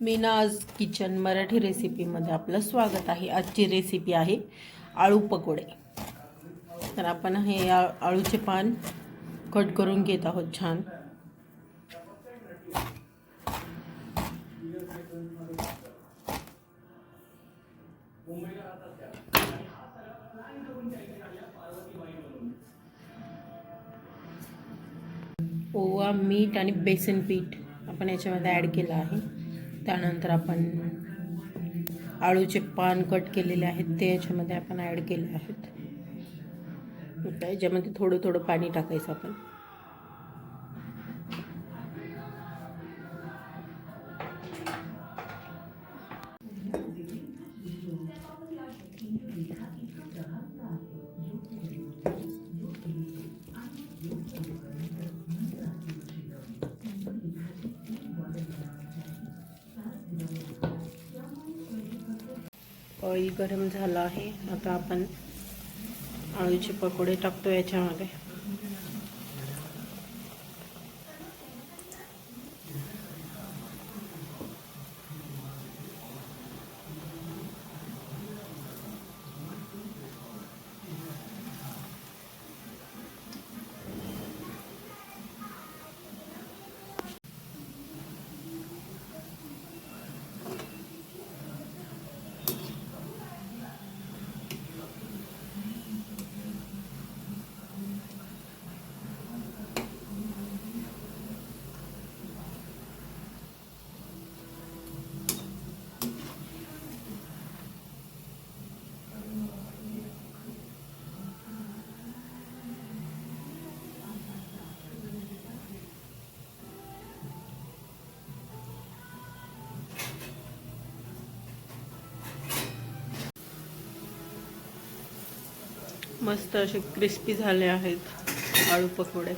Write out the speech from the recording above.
मी ना आज किचन मराठी रेसिपीमध्ये आपलं स्वागत आहे. आजची रेसिपी आहे आळू पकोडे. तर आपण हे आळूचे पान कट करून घेत आहोत छान. ओवा मीठ आणि बेसन पीठ आपण याच्यामध्ये ॲड केलं आहे. त्यानंतर आपण आळूचे पान कट केलेले आहेत ते याच्यामध्ये आपण ॲड केले आहेत. याच्यामध्ये थोडं थोडं पाणी टाकायचं आपण. ऑईल गरम झालं आहे. आता आपण आळूचे पकोडे टाकतो याच्यामध्ये. मस्त असे क्रिस्पी झाले आहेत आळू पकोडे.